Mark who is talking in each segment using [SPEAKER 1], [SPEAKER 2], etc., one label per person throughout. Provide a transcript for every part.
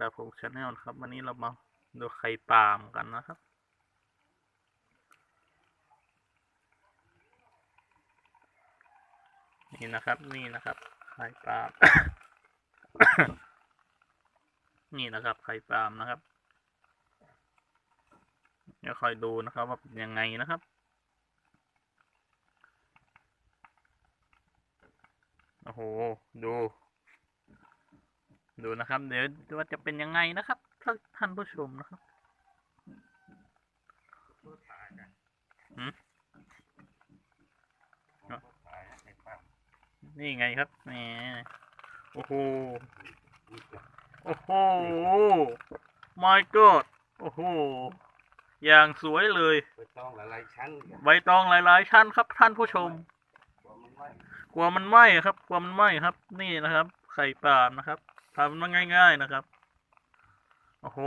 [SPEAKER 1] ดาพงชาแนลครับ วันนี้เรามาดูไข่ปาล์มกันนะครับ นี่นะครับนี่นะครับ ไข่ปาล์มนี่นะครับ ไข่ปาล์มนะครับเดี๋ยวคอยดูนะครับ ว่าเป็นยังไงนะครับโอ้โห ดู ดูนะครับ เดี๋ยวดูว่าจะเป็นยังไงนะครับท่านท่านผู้ชมนะครับหืมนี่ไงครับแหมโอ้โห โอ้โห my god โอ้โห อย่างสวยเลย
[SPEAKER 2] ไปต้องหลายๆชั้น
[SPEAKER 1] ใบตองหลายๆชั้นครับ ท่านผู้ชม
[SPEAKER 2] กลัวมันไหม้
[SPEAKER 1] กลัวมันไหม้ครับ กลัวมันไหม้ครับ นี่นะครับ ไข่ปลาล์มนะครับ ทำมันง่าย ๆนะครับ โอ้โห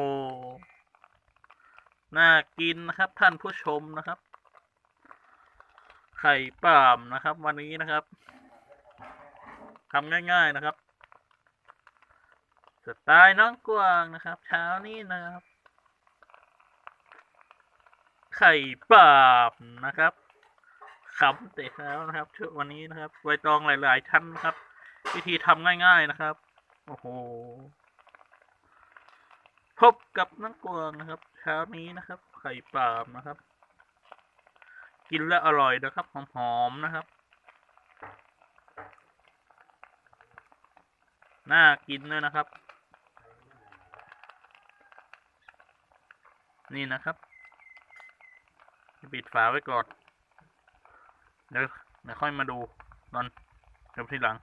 [SPEAKER 1] น่ากินนะครับ ท่านผู้ชมนะครับ ไข่ปลามนะครับ วันนี้นะครับทำง่าย ๆนะครับสไตล์น้องกวางนะครับ เช้านี้นะครับ ไข่ปลามนะครับขำเตะแล้วนะครับช่วงวันนี้นะครับใบตองหลาย ๆ ชั้นนะครับ วิธีทำง่าย ๆนะครับ โอ้โห พบกับน้องกวางนะครับ เช้านี้นะครับ ไข่ปลามนะครับ กินแล้วอร่อยนะครับ หอมๆนะครับ น่ากินด้วยนะครับ นี่นะครับ ปิดฝาไว้ก่อน เดี๋ยวเดี๋ยวค่อยมาดูตอนเดี๋ยวทีหลัง